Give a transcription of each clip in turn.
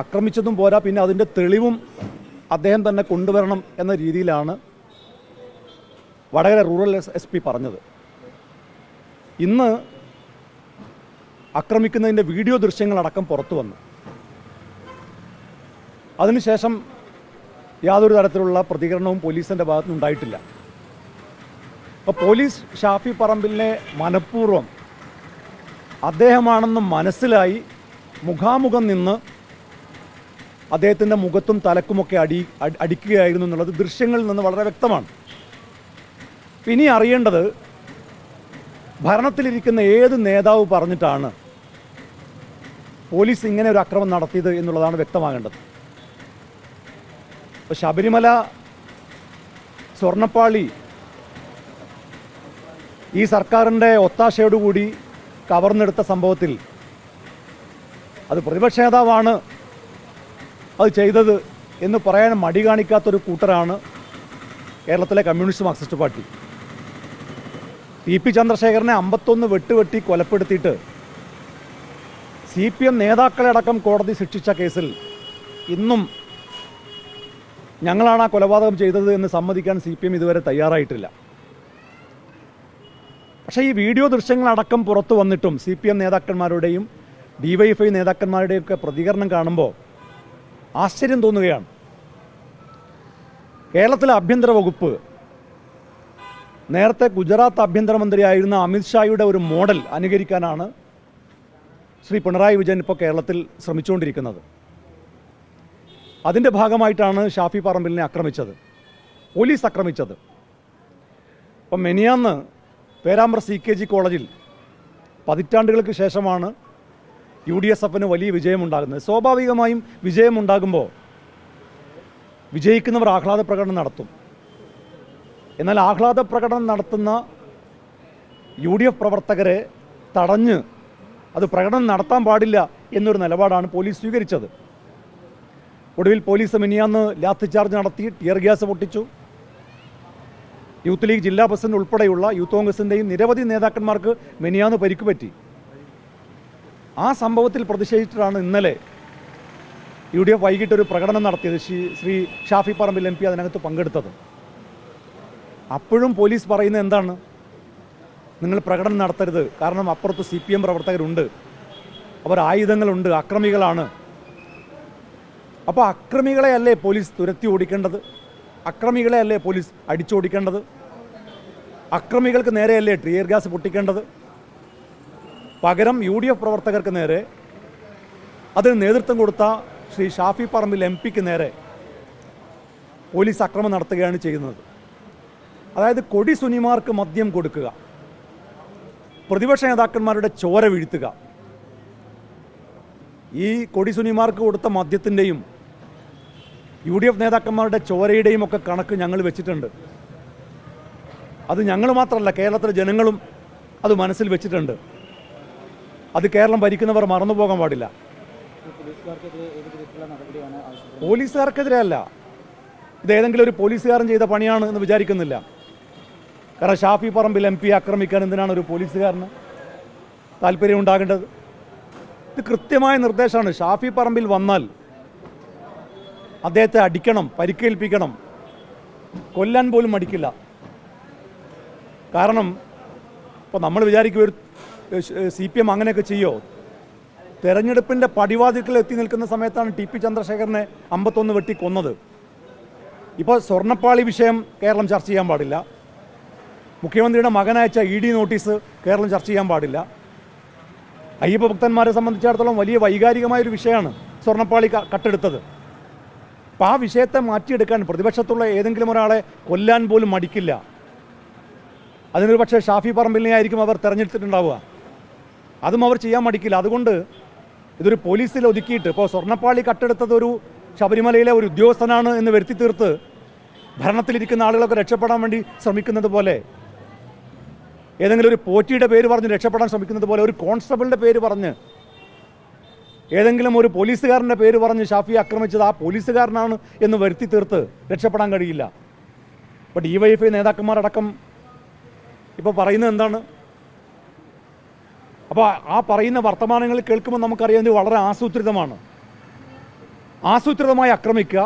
ആക്രമിച്ചതും പോരാ പിന്നെ അതിന്റെ തെളിവും അദ്ദേഹം തന്നെ കൊണ്ടുവരണം എന്ന രീതിയിലാണ് വടകര റൂറൽ എസ് പി പറഞ്ഞത്. ഇന്ന് ആക്രമിക്കുന്നതിന്റെ വീഡിയോ ദൃശ്യങ്ങളടക്കം പുറത്തു വന്നു. അതിനുശേഷം യാതൊരു തരത്തിലുള്ള പ്രതികരണവും പോലീസിന്റെ ഭാഗത്തുനിന്ന് ഉണ്ടായിട്ടില്ല. അപ്പോൾ പോലീസ് ഷാഫി പറമ്പിലിനെ മനഃപൂർവം അദ്ദേഹമാണെന്ന് മനസ്സിലായി മുഖാമുഖം നിന്ന് അദ്ദേഹത്തിന്റെ മുഖത്തും തലക്കുമൊക്കെ അടി അടി- അടിക്കുകയായിരുന്നു എന്നുള്ളത് ദൃശ്യങ്ങളിൽ നിന്ന് വളരെ വ്യക്തമാണ്. ഇനി അറിയേണ്ടത് ഭരണത്തിലിരിക്കുന്ന ഏത് നേതാവ് പറഞ്ഞിട്ടാണ് പോലീസ് ഇങ്ങനെ ഒരു അക്രമം നടത്തിയത് എന്നുള്ളതാണ് വ്യക്തമാകേണ്ടത്. ഇപ്പോൾ ശബരിമല സ്വർണപ്പാളി ഈ സർക്കാരിന്റെ ഒത്താശയോടുകൂടി കവർന്നെടുത്ത സംഭവത്തിൽ അത് പ്രതിപക്ഷ നേതാവാണ് അത് ചെയ്തത് എന്ന് പറയാൻ മടി കാണിക്കാത്തൊരു കൂട്ടരാണ് കേരളത്തിലെ communist Marxist party. T P ചന്ദ്രശേഖരനെ അമ്പത്തൊന്ന് വെട്ടുവെട്ടി കൊലപ്പെടുത്തിയിട്ട് സി പി എം നേതാക്കളടക്കം കോടതി ശിക്ഷിച്ച കേസിൽ ഇന്നും ഞങ്ങളാണ് ആ കൊലപാതകം ചെയ്തത് എന്ന് സമ്മതിക്കാൻ സി പി എം ഇതുവരെ തയ്യാറായിട്ടില്ല. പക്ഷേ ഈ വീഡിയോ ദൃശ്യങ്ങളടക്കം പുറത്തു വന്നിട്ടും സി പി എം നേതാക്കന്മാരുടെയും ഡി ഡിവൈഎഫ്ഐ നേതാക്കന്മാരുടെയും ഒക്കെ പ്രതികരണം കാണുമ്പോൾ ആശ്ചര്യം തോന്നുകയാണ്. കേരളത്തിലെ ആഭ്യന്തര വകുപ്പ് നേരത്തെ ഗുജറാത്ത് ആഭ്യന്തരമന്ത്രിയായിരുന്ന അമിത്ഷായുടെ ഒരു മോഡൽ അനുകരിക്കാനാണ് ശ്രീ പിണറായി വിജയൻ ഇപ്പോൾ കേരളത്തിൽ ശ്രമിച്ചുകൊണ്ടിരിക്കുന്നത്. അതിന്റെ ഭാഗമായിട്ടാണ് ഷാഫി പറമ്പിലിനെ ആക്രമിച്ചത് പോലീസ് ആക്രമിച്ചത്. അപ്പം മെനിയാന്ന് പേരാമ്പ്ര സി കെ ജി കോളേജിൽ പതിറ്റാണ്ടുകൾക്ക് ശേഷമാണ് യു ഡി എസ് എഫിന് വലിയ വിജയമുണ്ടാകുന്നത്. സ്വാഭാവികമായും വിജയമുണ്ടാകുമ്പോൾ വിജയിക്കുന്നവർ ആഹ്ലാദ പ്രകടനം നടത്തും. എന്നാൽ ആഹ്ലാദ പ്രകടനം നടത്തുന്ന യു ഡി എഫ് പ്രവർത്തകരെ തടഞ്ഞ് അത് പ്രകടനം നടത്താൻ പാടില്ല എന്നൊരു നിലപാടാണ് പോലീസ് സ്വീകരിച്ചത്. ഒടുവിൽ പോലീസ് മിനിയാന്ന് ലാത്തി ചാർജ് നടത്തി ടിയർ ഗ്യാസ് പൊട്ടിച്ചു. യൂത്ത് ലീഗ് ജില്ലാ പ്രസിഡന്റ് ഉൾപ്പെടെയുള്ള യൂത്ത് കോൺഗ്രസിന്റെയും നിരവധി നേതാക്കന്മാർക്ക് മിനിയാന്ന് പരിക്ക് പറ്റി ആ സംഭവത്തിൽ പ്രതിഷേധിച്ചിട്ടാണ് ഇന്നലെ യു ഡി എഫ് വൈകിട്ട് ഒരു പ്രകടനം നടത്തിയത്. ശ്രീ ഷാഫി പറമ്പിൽ എം പി അതിനകത്ത് പങ്കെടുത്തത്. അപ്പോഴും പോലീസ് പറയുന്നത് എന്താണ്? നിങ്ങൾ പ്രകടനം നടത്തരുത്. കാരണം അപ്പുറത്ത് സി പി എം പ്രവർത്തകരുണ്ട്. അവർ ആയുധങ്ങളുണ്ട്. അക്രമികളാണ്. അപ്പോൾ അക്രമികളെ അല്ലേ പോലീസ് തുരത്തി ഓടിക്കേണ്ടത്? അക്രമികളെ അല്ലേ പോലീസ് അടിച്ചോടിക്കേണ്ടത്? അക്രമികൾക്ക് നേരെയല്ലേ ട്രിയർ ഗ്യാസ് പൊട്ടിക്കേണ്ടത്? പകരം യു ഡി എഫ് പ്രവർത്തകർക്ക് നേരെ അതിന് നേതൃത്വം കൊടുത്ത ശ്രീ ഷാഫി പറമ്പിൽ എം പിക്ക് നേരെ പോലീസ് അക്രമം നടത്തുകയാണ് ചെയ്യുന്നത്. അതായത് കൊടി സുനിമാർക്ക് മദ്യം കൊടുക്കുക. പ്രതിപക്ഷ നേതാക്കന്മാരുടെ ചോര വീഴ്ത്തുക. ഈ കൊടി സുനിമാർക്ക് കൊടുത്ത മദ്യത്തിന്റെയും യു ഡി എഫ് നേതാക്കന്മാരുടെ ചോരയുടെയും ഒക്കെ കണക്ക് ഞങ്ങൾ വെച്ചിട്ടുണ്ട്. അത് ഞങ്ങൾ മാത്രമല്ല കേരളത്തിലെ ജനങ്ങളും അത് മനസ്സിൽ വെച്ചിട്ടുണ്ട്. അത് കേരളം ഭരിക്കുന്നവർ മറന്നു പോകാൻ പാടില്ല. പോലീസുകാർക്കെതിരെ അല്ല. ഇത് ഏതെങ്കിലും ഒരു പോലീസുകാരൻ ചെയ്ത പണിയാണ് എന്ന് വിചാരിക്കുന്നില്ല. കാരണം ഷാഫി പറമ്പിൽ എം പി ആക്രമിക്കാൻ എന്തിനാണ് ഒരു പോലീസുകാരന് താല്പര്യം ഉണ്ടാകേണ്ടത്? ഇത് കൃത്യമായ നിർദ്ദേശമാണ്. ഷാഫി പറമ്പിൽ വന്നാൽ അദ്ദേഹത്തെ അടിക്കണം പരിക്കേൽപ്പിക്കണം. കൊല്ലാൻ പോലും മടിക്കില്ല. കാരണം ഇപ്പോൾ നമ്മൾ വിചാരിക്കും ഒരു സി പി എം അങ്ങനെയൊക്കെ ചെയ്യുമോ തെരഞ്ഞെടുപ്പിന്റെ പടിവാതിൽക്കൽ എത്തി നിൽക്കുന്ന സമയത്താണ് ടി പി ചന്ദ്രശേഖരനെ അമ്പത്തൊന്ന് വെട്ടി കൊന്നത്. ഇപ്പോൾ സ്വർണപ്പാളി വിഷയം കേരളം ചർച്ച ചെയ്യാൻ പാടില്ല. മുഖ്യമന്ത്രിയുടെ മകനയച്ച ഇ ഡി നോട്ടീസ് കേരളം ചർച്ച ചെയ്യാൻ പാടില്ല. അയ്യപ്പ ഭക്തന്മാരെ സംബന്ധിച്ചിടത്തോളം വലിയ വൈകാരികമായൊരു വിഷയമാണ് സ്വർണപ്പാളി കട്ടെടുത്തത്. അപ്പോൾ ആ വിഷയത്തെ മാറ്റിയെടുക്കാൻ പ്രതിപക്ഷത്തുള്ള ഏതെങ്കിലും ഒരാളെ കൊല്ലാൻ പോലും മടിക്കില്ല. അതിനൊരു പക്ഷേ ഷാഫി പറമ്പിലിനെ ആയിരിക്കും അവർ തെരഞ്ഞെടുത്തിട്ടുണ്ടാവുക. അതും അവർ ചെയ്യാൻ മടിക്കില്ല. അതുകൊണ്ട് ഇതൊരു പോലീസിൽ ഒതുക്കിയിട്ട് ഇപ്പോൾ സ്വർണപ്പാളി കട്ടെടുത്തത് ഒരു ശബരിമലയിലെ ഒരു ഉദ്യോഗസ്ഥനാണ് എന്ന് വരുത്തി തീർത്ത് ഭരണത്തിലിരിക്കുന്ന ആളുകളൊക്കെ രക്ഷപ്പെടാൻ വേണ്ടി ശ്രമിക്കുന്നത് പോലെ ഏതെങ്കിലും ഒരു പോറ്റിയുടെ പേര് പറഞ്ഞ് രക്ഷപ്പെടാൻ ശ്രമിക്കുന്നത് പോലെ ഒരു കോൺസ്റ്റബിളിന്റെ പേര് പറഞ്ഞ് ഏതെങ്കിലും ഒരു പോലീസുകാരന്റെ പേര് പറഞ്ഞ് ഷാഫി ആക്രമിച്ചത് ആ പോലീസുകാരനാണ് എന്ന് വരുത്തി തീർത്ത് രക്ഷപ്പെടാൻ കഴിയില്ല. ഇപ്പോൾ ഡി വൈ എഫ് ഐ നേതാക്കന്മാരടക്കം ഇപ്പോൾ പറയുന്നത് എന്താണ്? അപ്പോൾ ആ പറയുന്ന വർത്തമാനങ്ങൾ കേൾക്കുമ്പോൾ നമുക്കറിയാം ഇത് വളരെ ആസൂത്രിതമാണ്. ആസൂത്രിതമായി ആക്രമിക്കുക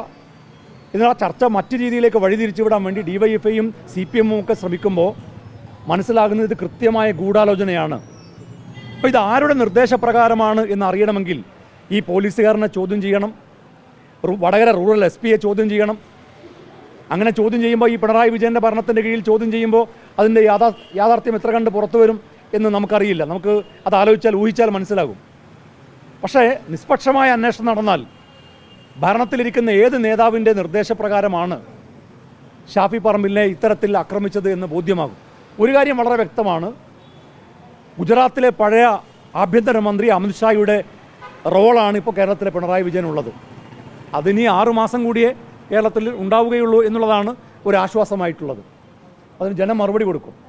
എന്നാൽ ആ ചർച്ച മറ്റു രീതിയിലേക്ക് വഴിതിരിച്ചുവിടാൻ വേണ്ടി ഡിവൈഎഫ്ഐയും സി പി എമ്മും ഒക്കെ ശ്രമിക്കുമ്പോൾ മനസ്സിലാകുന്നത് ഇത് കൃത്യമായ ഗൂഢാലോചനയാണ്. അപ്പോൾ ഇത് ആരുടെ നിർദ്ദേശപ്രകാരമാണ് എന്ന് അറിയണമെങ്കിൽ ഈ പോലീസുകാരനെ ചോദ്യം ചെയ്യണം വടകര റൂറൽ എസ് പിയെ ചോദ്യം ചെയ്യണം. അങ്ങനെ ചോദ്യം ചെയ്യുമ്പോൾ ഈ പിണറായി വിജയന്റെ ഭരണത്തിന്റെ കീഴിൽ ചോദ്യം ചെയ്യുമ്പോൾ അതിന്റെ യാഥാ യാഥാർത്ഥ്യം എത്ര കണ്ട് പുറത്തു വരും? എന്ന് നമുക്കറിയില്ല. നമുക്ക് അത് ആലോചിച്ചാൽ ഊഹിച്ചാൽ മനസ്സിലാകും. പക്ഷേ നിഷ്പക്ഷമായ അന്വേഷണം നടന്നാൽ ഭരണത്തിലിരിക്കുന്ന ഏത് നേതാവിന്റെ നിർദ്ദേശപ്രകാരമാണ് ഷാഫി പറമ്പിലിനെ ഇത്തരത്തിൽ ആക്രമിച്ചത് എന്ന് ബോധ്യമാകും. ഒരു കാര്യം വളരെ വ്യക്തമാണ്. ഗുജറാത്തിലെ പഴയ ആഭ്യന്തരമന്ത്രി അമിത്ഷായുടെ റോളാണ് ഇപ്പോൾ കേരളത്തിലെ പിണറായി വിജയൻ ഉള്ളത്. അതിനി ആറുമാസം കൂടിയേ കേരളത്തിൽ ഉണ്ടാവുകയുള്ളൂ എന്നുള്ളതാണ് ഒരു ആശ്വാസമായിട്ടുള്ളത്. അതിന് ജനം മറുപടി കൊടുക്കും.